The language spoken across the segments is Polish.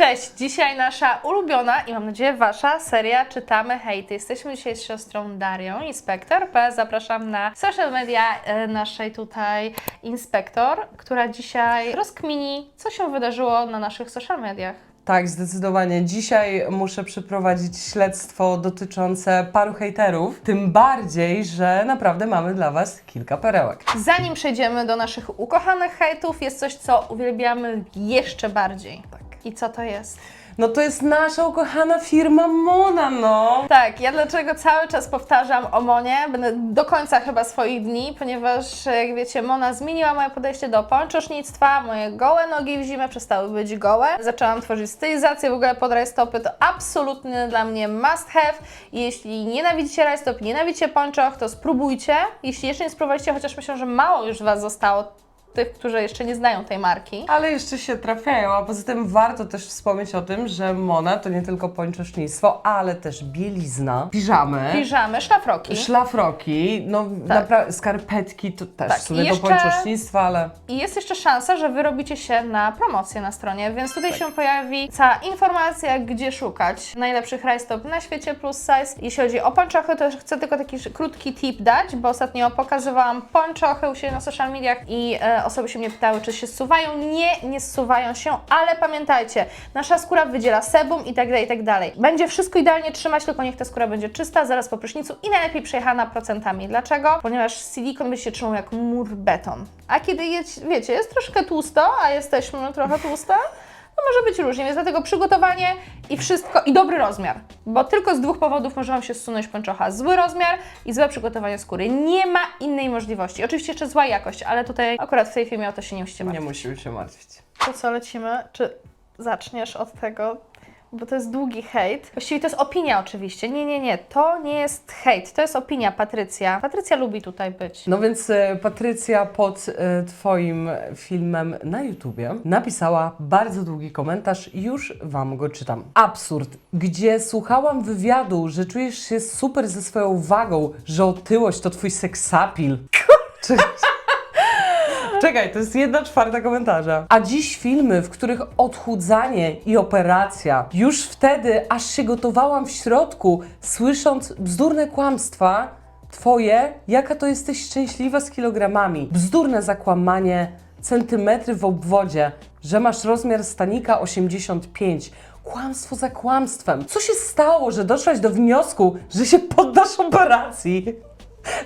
Cześć, dzisiaj nasza ulubiona i mam nadzieję wasza seria Czytamy Hejty. Jesteśmy dzisiaj z siostrą Darią, Inspektor P. Zapraszam na social media e, naszej tutaj Inspektor, która dzisiaj rozkmini, co się wydarzyło na naszych social mediach. Tak, zdecydowanie. Dzisiaj muszę przeprowadzić śledztwo dotyczące paru hejterów. Tym bardziej, że naprawdę mamy dla Was kilka perełek. Zanim przejdziemy do naszych ukochanych hejtów, jest coś, co uwielbiamy jeszcze bardziej. Tak. I co to jest? No to jest nasza ukochana firma Mona, no. Tak, ja dlaczego cały czas powtarzam o Monie, będę do końca chyba swoich dni, ponieważ jak wiecie, Mona zmieniła moje podejście do pończosznictwa, moje gołe nogi w zimę przestały być gołe. Zaczęłam tworzyć stylizację w ogóle pod rajstopy, to absolutny dla mnie must have. Jeśli nienawidzicie rajstop, nienawidzicie pończoch, to spróbujcie. Jeśli jeszcze nie spróbowaliście, chociaż myślę, że mało już Was zostało, tych, którzy jeszcze nie znają tej marki. Ale jeszcze się trafiają, a poza tym warto też wspomnieć o tym, że Mona to nie tylko pończosznictwo, ale też bielizna, piżamy, Piżamy, szlafroki. szlafroki, no naprawdę skarpetki to też Tak, i do pończosznictwa, ale I jest jeszcze szansa, że wyrobicie się na promocję na stronie, więc tutaj się pojawi cała informacja, gdzie szukać najlepszych rajstop na świecie plus size. Jeśli chodzi o pończochy, to chcę tylko taki krótki tip dać, bo ostatnio pokazywałam pończochy u siebie na social mediach i e, osoby się mnie pytały, czy się zsuwają. Nie, nie zsuwają się, ale pamiętajcie, nasza skóra wydziela sebum i tak dalej, i tak dalej. Będzie wszystko idealnie trzymać, tylko niech ta skóra będzie czysta, zaraz po prysznicu i najlepiej przejechana procentami. Dlaczego? Ponieważ silikon będzie się trzymał jak mur beton. A kiedy jest, wiecie, jest troszkę tłusto, a jesteśmy trochę tłuste, to może być różnie, więc dlatego przygotowanie i wszystko, i dobry rozmiar. Bo tylko z dwóch powodów może Wam się zsunąć pończocha. Zły rozmiar i złe przygotowanie skóry. Nie ma innej możliwości. Oczywiście jeszcze zła jakość, ale tutaj akurat w tej filmie o to się nie musicie nie martwić. musimy się martwić. To co, lecimy? Czy zaczniesz od tego? Bo to jest długi hejt. Właściwie to jest opinia oczywiście. Nie, nie, nie. To nie jest hejt. To jest opinia Patrycja. Patrycja lubi tutaj być. No więc e, Patrycja pod e, Twoim filmem na YouTubie napisała bardzo długi komentarz, już Wam go czytam. Absurd, gdzie słuchałam wywiadu, że czujesz się super ze swoją wagą, że otyłość to Twój seksapil. Czy... Czekaj, to jest jedna czwarta komentarza. A dziś filmy, w których odchudzanie i operacja. Już wtedy aż się gotowałam w środku, słysząc bzdurne kłamstwa twoje, jaka to jesteś szczęśliwa z kilogramami. Bzdurne zakłamanie, centymetry w obwodzie, że masz rozmiar stanika 85. Kłamstwo za kłamstwem. Co się stało, że doszłaś do wniosku, że się poddasz operacji?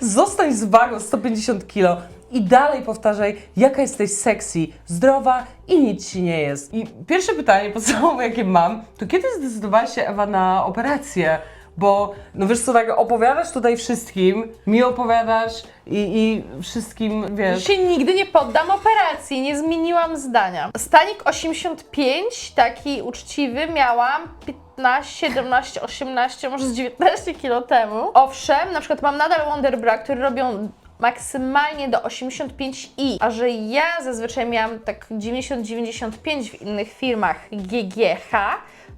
Zostań z wagą 150 kg i dalej powtarzaj, jaka jesteś sexy, zdrowa i nic ci nie jest. I pierwsze pytanie podstawowe, jakie mam, to kiedy zdecydowałaś się, Ewa, na operację? Bo, no wiesz co, tak opowiadasz tutaj wszystkim, mi opowiadasz i, i wszystkim, wiesz... się nigdy nie poddam operacji, nie zmieniłam zdania. Stanik 85, taki uczciwy, miałam 15, 17, 18, może z 19 kilo temu. Owszem, na przykład mam nadal Wonderbra, które robią maksymalnie do 85i, a że ja zazwyczaj miałam tak 90-95 w innych firmach GGH,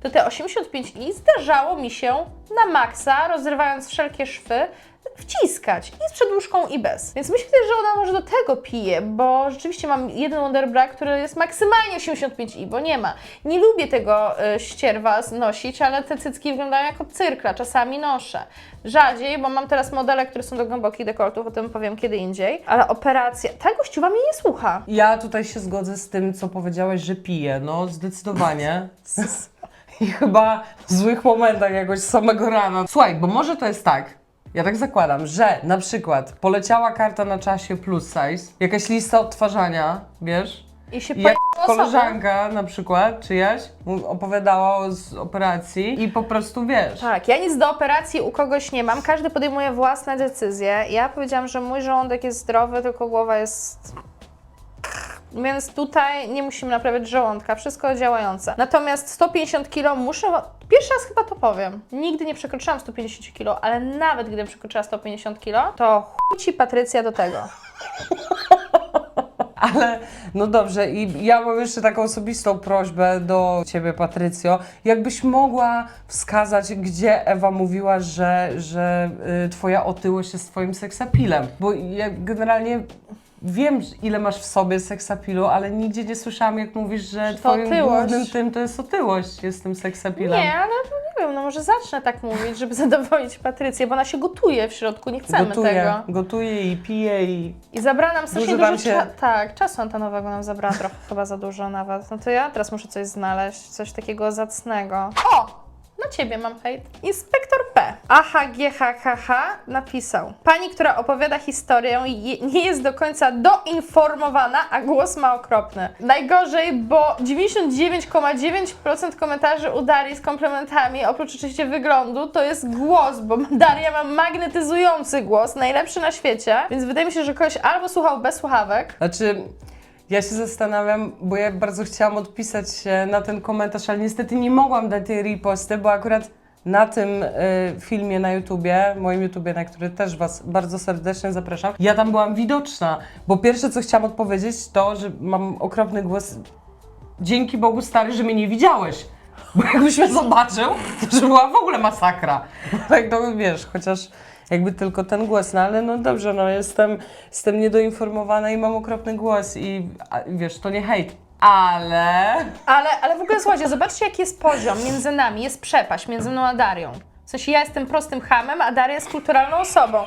to te 85i zdarzało mi się na maksa, rozrywając wszelkie szwy, wciskać i z przedłużką i bez. Więc myślę że ona może do tego pije, bo rzeczywiście mam jeden Wonderbra, który jest maksymalnie 85i, bo nie ma. Nie lubię tego y, ścierwa nosić, ale te cycki wyglądają jako cyrkla, czasami noszę. Rzadziej, bo mam teraz modele, które są do głębokich dekoltów, o tym powiem kiedy indziej, ale operacja, ta gościuwa mnie nie słucha. Ja tutaj się zgodzę z tym, co powiedziałaś, że piję. No, zdecydowanie. I chyba w złych momentach jakoś z samego rana. Słuchaj, bo może to jest tak, ja tak zakładam, że na przykład poleciała karta na czasie plus size, jakaś lista odtwarzania, wiesz? I się I jak pojawiła koleżanka na przykład, czyjaś, mu opowiadała o z operacji i po prostu wiesz. Tak, ja nic do operacji u kogoś nie mam, każdy podejmuje własne decyzje. Ja powiedziałam, że mój żołądek jest zdrowy, tylko głowa jest. Więc tutaj nie musimy naprawiać żołądka, wszystko działające. Natomiast 150 kg muszę. Pierwszy raz chyba to powiem. Nigdy nie przekroczyłam 150 kg, ale nawet gdybym przekroczyła 150 kg, to chuj ci Patrycja do tego. Ale no dobrze, i ja mam jeszcze taką osobistą prośbę do Ciebie, Patrycjo. Jakbyś mogła wskazać, gdzie Ewa mówiła, że, że y, Twoja otyłość jest Twoim seksapilem? Bo ja generalnie wiem, ile masz w sobie seksapilu, ale nigdzie nie słyszałam, jak mówisz, że to twoim otyłość. głównym tym to jest otyłość. Jestem seksapilem. Nie, ale no nie wiem, no może zacznę tak mówić, żeby zadowolić Patrycję, bo ona się gotuje w środku, nie chcemy Gotuję, tego. gotuję i piję i I zabrała nam strasznie Dużo dużo, się- cza- tak, czasu antenowego nam zabrała trochę chyba za dużo nawet. No to ja teraz muszę coś znaleźć, coś takiego zacnego. O! Na ciebie mam hejt. Inspektor P. AHGHHH napisał. Pani, która opowiada historię, nie jest do końca doinformowana, a głos ma okropny. Najgorzej, bo 99,9% komentarzy u Darii z komplementami, oprócz oczywiście wyglądu, to jest głos, bo Daria ma magnetyzujący głos, najlepszy na świecie, więc wydaje mi się, że ktoś albo słuchał bez słuchawek, Znaczy, ja się zastanawiam, bo ja bardzo chciałam odpisać się na ten komentarz, ale niestety nie mogłam dać tej riposty, bo akurat na tym y, filmie na YouTubie, moim YouTubie, na który też Was bardzo serdecznie zapraszam, ja tam byłam widoczna, bo pierwsze co chciałam odpowiedzieć to, że mam okropny głos. Dzięki Bogu stary, że mnie nie widziałeś. Bo jakbyś mnie zobaczył, to że była w ogóle masakra. Tak no wiesz, chociaż jakby tylko ten głos, no ale no dobrze, no jestem, jestem niedoinformowana i mam okropny głos i a, wiesz, to nie hejt. Ale Ale, ale w ogóle słuchajcie, zobaczcie jaki jest poziom między nami, jest przepaść między mną a Darią. W sensie ja jestem prostym hamem, a Daria jest kulturalną osobą.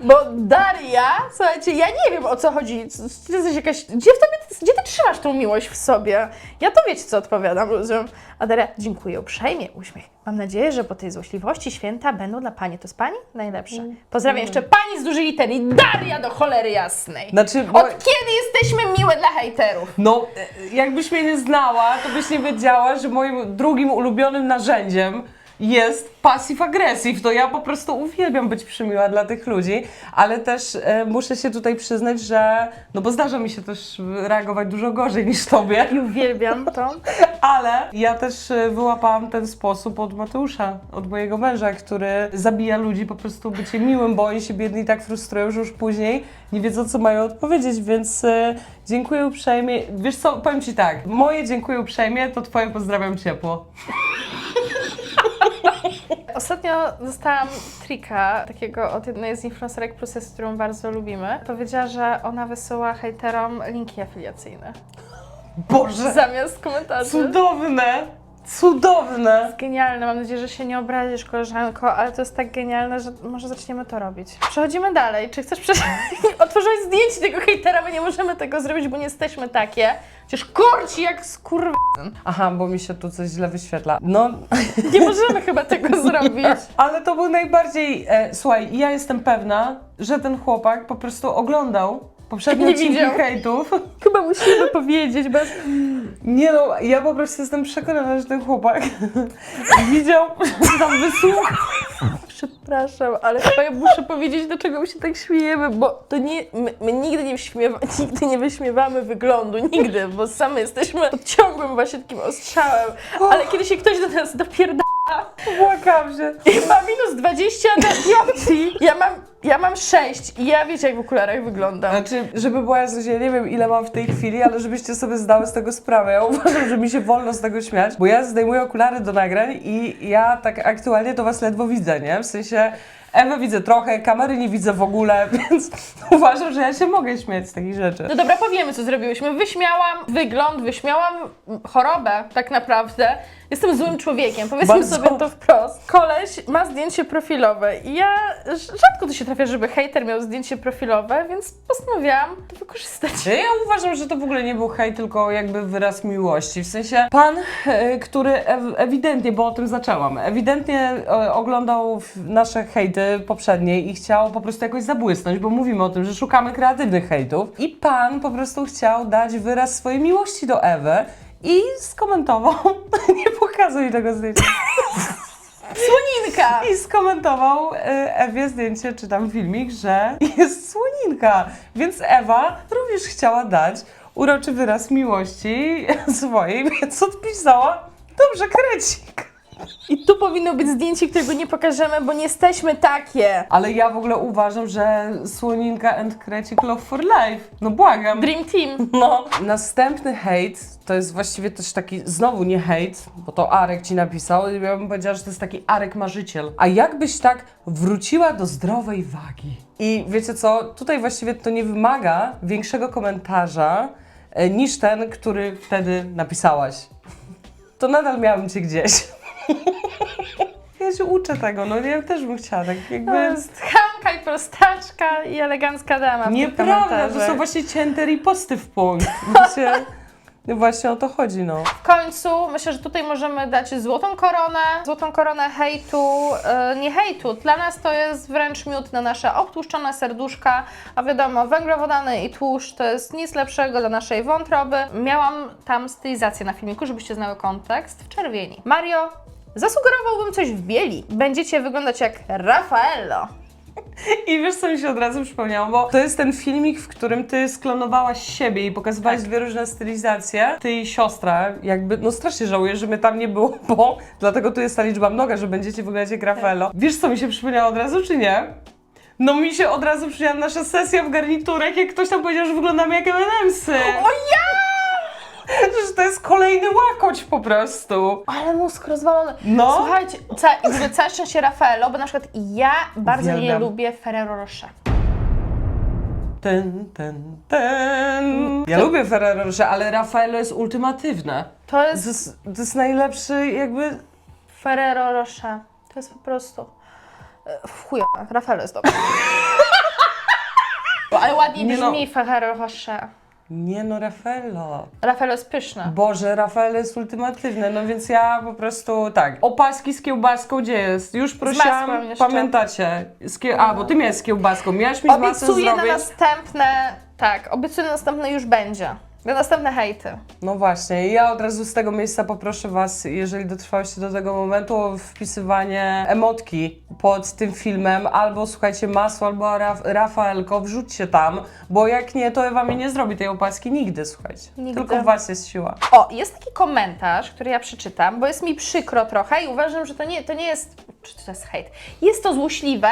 Bo Daria, słuchajcie, ja nie wiem o co chodzi. Ty jesteś jakaś. Gdzie, w tobie, gdzie ty trzymasz tą miłość w sobie? Ja to wiecie, co odpowiadam ludziom. A Daria, dziękuję uprzejmie, uśmiech. Mam nadzieję, że po tej złośliwości święta będą dla pani. To jest pani? Najlepsza. Pozdrawiam jeszcze pani z dużej litery. Daria do cholery jasnej. Znaczy, bo- Od kiedy jesteśmy miłe dla hejterów? no e, jakbyś mnie nie znała, to byś nie wiedziała, że moim drugim ulubionym narzędziem jest passive aggressive. To ja po prostu uwielbiam być przymiła dla tych ludzi, ale też e, muszę się tutaj przyznać, że no bo zdarza mi się też reagować dużo gorzej niż tobie. I uwielbiam to. Ale ja też e, wyłapałam ten sposób od Mateusza, od mojego męża, który zabija ludzi po prostu bycie miłym, bo oni się biedni tak frustrują, że już później nie wiedzą, co mają odpowiedzieć, więc e, dziękuję uprzejmie. Wiesz co, powiem Ci tak, moje dziękuję uprzejmie, to Twoje pozdrawiam ciepło. Ostatnio dostałam trika takiego od jednej z influencerek Prusy, którą bardzo lubimy. Powiedziała, że ona wysyła hejterom linki afiliacyjne Boże, zamiast komentarzy. cudowne, cudowne. Genialne, mam nadzieję, że się nie obrazisz, koleżanko, ale to jest tak genialne, że może zaczniemy to robić. Przechodzimy dalej. Czy chcesz przejść? Otworzyłeś zdjęcie tego hejtera, my nie możemy tego zrobić, bo nie jesteśmy takie. Przecież kurci jak skurw... Aha, bo mi się tu coś źle wyświetla. No, Nie możemy chyba tego zrobić. ale to był najbardziej. E, słuchaj, ja jestem pewna, że ten chłopak po prostu oglądał poprzednie Nie odcinki widział. hejtów. Chyba musimy powiedzieć, bez... Nie no, ja po prostu jestem przekonana, że ten chłopak widział, że tam wysłuchał. Przepraszam, ale chyba ja muszę powiedzieć, dlaczego my się tak śmiejemy, bo to nie, my, my nigdy, nie nigdy nie wyśmiewamy wyglądu, nigdy, bo same jesteśmy pod ciągłym właśnie takim ostrzałem, ale kiedy się ktoś do nas dopierda Płakam się. ma minus 20 na dioptrii, ja mam, ja mam 6 i ja wiecie jak w okularach wyglądam. Znaczy, żeby była jasność, ja nie wiem ile mam w tej chwili, ale żebyście sobie zdały z tego sprawę. Ja uważam, że mi się wolno z tego śmiać, bo ja zdejmuję okulary do nagrań i ja tak aktualnie to was ledwo widzę, nie? W sensie Ewę widzę trochę, kamery nie widzę w ogóle, więc uważam, że ja się mogę śmiać z takich rzeczy. No dobra, powiemy co zrobiłyśmy. Wyśmiałam wygląd, wyśmiałam chorobę tak naprawdę. Jestem złym człowiekiem, powiedzmy Bardzo. sobie to wprost. Koleś ma zdjęcie profilowe i ja rzadko to się trafia, żeby hejter miał zdjęcie profilowe, więc postanowiłam to wykorzystać. Ja uważam, że to w ogóle nie był hejt, tylko jakby wyraz miłości. W sensie pan, e, który ew- ewidentnie, bo o tym zaczęłam, ewidentnie e, oglądał nasze hejty poprzednie i chciał po prostu jakoś zabłysnąć, bo mówimy o tym, że szukamy kreatywnych hejtów. I pan po prostu chciał dać wyraz swojej miłości do Ewy i skomentował, nie pokazuj tego zdjęcia, Słoninka! i skomentował e, Ewie zdjęcie, czy tam filmik, że jest słoninka. Więc Ewa również chciała dać uroczy wyraz miłości swojej, więc odpisała, dobrze, krecik. I tu powinno być zdjęcie, którego nie pokażemy, bo nie jesteśmy takie. Ale ja w ogóle uważam, że Słoninka and Krecik Love for Life. No błagam. Dream Team. No. Następny hejt to jest właściwie też taki, znowu nie hejt, bo to Arek ci napisał. Ja bym powiedziała, że to jest taki Arek marzyciel. A jakbyś tak wróciła do zdrowej wagi? I wiecie co, tutaj właściwie to nie wymaga większego komentarza e, niż ten, który wtedy napisałaś. To nadal miałam cię gdzieś. Ja się uczę tego, no ja też bym chciała tak jakby... jest chamka i prostaczka i elegancka dama. w Nieprawda, to są właśnie cięte riposty w punkt. Właśnie, właśnie o to chodzi, no. W końcu myślę, że tutaj możemy dać złotą koronę, złotą koronę hejtu, e, nie hejtu, dla nas to jest wręcz miód na nasze obtłuszczone serduszka, a wiadomo, węglowodany i tłuszcz to jest nic lepszego dla naszej wątroby. Miałam tam stylizację na filmiku, żebyście znały kontekst, w czerwieni. Mario, zasugerowałbym coś w bieli. Będziecie wyglądać jak Raffaello. I wiesz, co mi się od razu przypomniało, bo to jest ten filmik, w którym ty sklonowałaś siebie i pokazywałaś Tak. dwie różne stylizacje. Ty i siostra, jakby, no strasznie żałuję, że mnie tam nie było, bo dlatego tu jest ta liczba mnoga, że będziecie wyglądać jak Raffaello. Wiesz, co mi się przypomniało od razu, czy nie? No mi się od razu przypomniała nasza sesja w garniturach, jak ktoś tam powiedział, że wyglądamy jak M&M'sy. O ja! Że to jest kolejny łakoć po prostu. Ale mózg rozwalony. No. Słuchajcie, ca, w ogóle całe szczęście Raffaello, bo na przykład ja bardzo nie Uwielbiam. lubię Ferrero Rocher. Ten, ten, ten. Ja lubię Ferrero Rocher, ale Raffaello jest ultimatywne. To To jest jest, to jest najlepszy jakby... Ferrero Rocher. To jest po prostu... e, Chuja, Raffaello jest dobry. Ale ładniej Nie no. brzmi Ferrero Rocher. Nie no, Raffaello. Raffaello jest pyszne. Boże, Raffaello jest ultimatywne, no więc ja po prostu tak. Opaski z kiełbaską gdzie jest? Już prosiłam, masłem jeszcze. pamiętacie? Z kie... A, bo ty miałeś z kiełbaską, miałaś mi z Obiecuję na zrobić? następne... Tak, obiecuję na następne już będzie. Na następne hejty. No właśnie, ja od razu z tego miejsca poproszę Was, jeżeli dotrwałyście do tego momentu, o wpisywanie emotki pod tym filmem, albo słuchajcie masło, albo Raf Rafaelko, wrzućcie tam, bo jak nie, to Ewa mi nie zrobi tej opaski nigdy, słuchajcie. Nigdy. Tylko w Was jest siła. O, jest taki komentarz, który ja przeczytam, bo jest mi przykro trochę i uważam, że to nie, to nie jest... Czy to jest hejt? Jest to złośliwe,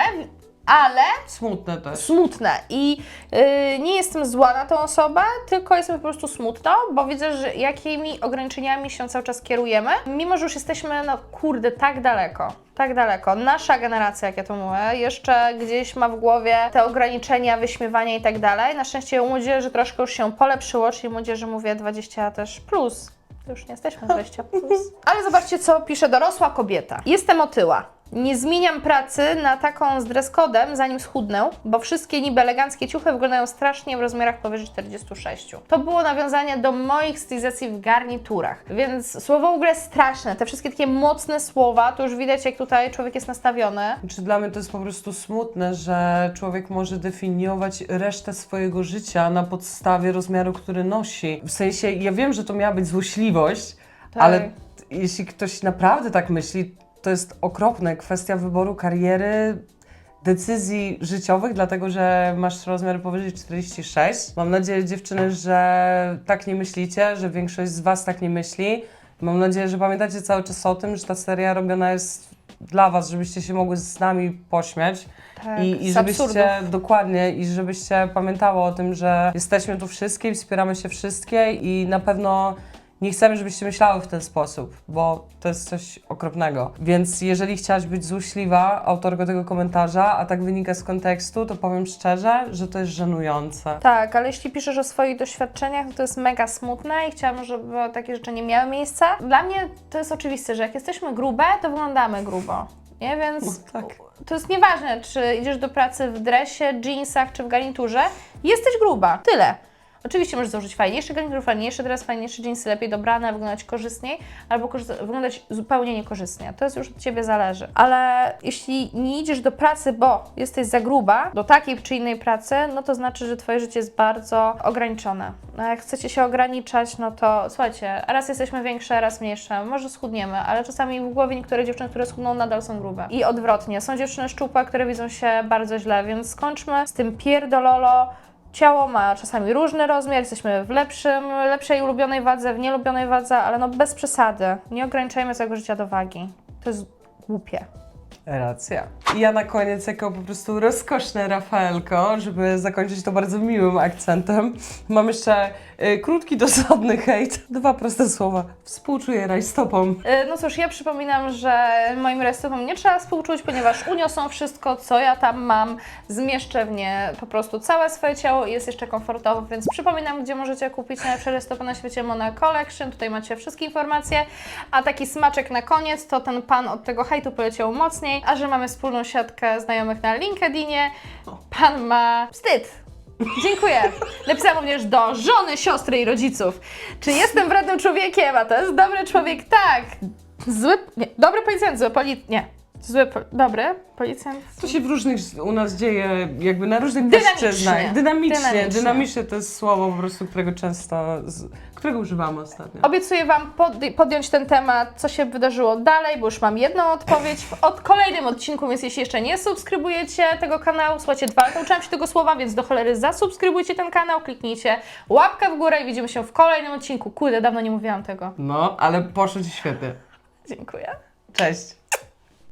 ale Smutne też. smutne i yy, nie jestem zła na tą osobę, tylko jestem po prostu smutna, bo widzę, że jakimi ograniczeniami się cały czas kierujemy, mimo że już jesteśmy, no kurde, tak daleko. Tak daleko. Nasza generacja, jak ja to mówię, jeszcze gdzieś ma w głowie te ograniczenia, wyśmiewania i tak dalej. Na szczęście u młodzieży troszkę już się polepszyło, czyli młodzieży mówię 20 też plus. To już nie jesteśmy 20 plus. Ale zobaczcie, co pisze dorosła kobieta. Jestem otyła. Nie zmieniam pracy na taką z dress codem, zanim schudnę, bo wszystkie niby eleganckie ciuchy wyglądają strasznie w rozmiarach powyżej 46. To było nawiązanie do moich stylizacji w garniturach, więc słowo w ogóle straszne. Te wszystkie takie mocne słowa, to już widać, jak tutaj człowiek jest nastawiony. Czy dla mnie to jest po prostu smutne, że człowiek może definiować resztę swojego życia na podstawie rozmiaru, który nosi. W sensie, ja wiem, że to miała być złośliwość, Tak. ale jeśli ktoś naprawdę tak myśli, to jest okropne. Kwestia wyboru kariery, decyzji życiowych, dlatego że masz rozmiar powyżej 46. Mam nadzieję, dziewczyny, że tak nie myślicie, że większość z Was tak nie myśli. Mam nadzieję, że pamiętacie cały czas o tym, że ta seria robiona jest dla Was, żebyście się mogły z nami pośmiać. Tak, I, I z żebyście, absurdów. dokładnie, i żebyście pamiętały o tym, że jesteśmy tu wszystkie i wspieramy się wszystkie i na pewno nie chcemy, żebyście myślały w ten sposób, bo to jest coś okropnego. Więc jeżeli chciałaś być złośliwa, autorko tego komentarza, a tak wynika z kontekstu, to powiem szczerze, że to jest żenujące. Tak, ale jeśli piszesz o swoich doświadczeniach, to jest mega smutne i chciałabym, żeby takie rzeczy nie miały miejsca. Dla mnie to jest oczywiste, że jak jesteśmy grube, to wyglądamy grubo. Nie, więc No tak. to jest nieważne, czy idziesz do pracy w dresie, jeansach czy w garniturze, jesteś gruba. Tyle. Oczywiście możesz założyć fajniejszy garnitur, fajniejszy dres, fajniejsze jeansy, lepiej dobrane, wyglądać korzystniej, albo wyglądać zupełnie niekorzystnie. To jest już od Ciebie zależy. Ale jeśli nie idziesz do pracy, bo jesteś za gruba, do takiej czy innej pracy, no to znaczy, że Twoje życie jest bardzo ograniczone. A jak chcecie się ograniczać, no to słuchajcie, raz jesteśmy większe, raz mniejsze, może schudniemy, ale czasami w głowie niektóre dziewczyny, które schudną, nadal są grube. I odwrotnie, są dziewczyny szczupłe, które widzą się bardzo źle, więc skończmy z tym pierdololo, Ciało ma czasami różny rozmiar, jesteśmy w lepszym, lepszej ulubionej wadze, w nielubionej wadze, ale no bez przesady. Nie ograniczajmy swojego życia do wagi. To jest głupie. Racja. I ja na koniec, jako po prostu rozkoszne Rafaelko, żeby zakończyć to bardzo miłym akcentem, mam jeszcze y, krótki, dosadny hejt. Dwa proste słowa. Współczuję rajstopom. E, No cóż, ja przypominam, że moim restowom nie trzeba współczuć, ponieważ uniosą wszystko, co ja tam mam. Zmieszczę w nie po prostu całe swoje ciało i jest jeszcze komfortowo, więc przypominam, gdzie możecie kupić najlepsze restopy na świecie Mona Collection. Tutaj macie wszystkie informacje. A taki smaczek na koniec, to ten pan od tego hejtu poleciał mocniej, a że mamy wspólną siatkę znajomych na LinkedInie, pan ma wstyd. Dziękuję. Napisałam również do żony, siostry i rodziców. Czy jestem wrednym człowiekiem? A to jest dobry człowiek? Tak. Zły. Nie. Dobry policjant, zły policjant. Nie. Zły. Po... Dobry policjant. To się w różnych u nas dzieje, jakby na różnych Dynamicznie. płaszczyznach. Dynamicznie. Dynamicznie. Dynamicznie to jest słowo po prostu, którego często, z, którego używamy ostatnio. Obiecuję Wam pod, podjąć ten temat, co się wydarzyło dalej, bo już mam jedną odpowiedź w od kolejnym odcinku, więc jeśli jeszcze nie subskrybujecie tego kanału, słuchajcie, dwa lata uczyłam się tego słowa, więc do cholery zasubskrybujcie ten kanał, kliknijcie łapkę w górę i widzimy się w kolejnym odcinku. Kurde, dawno nie mówiłam tego. No, ale poszło Ci świetnie. Dziękuję. Cześć.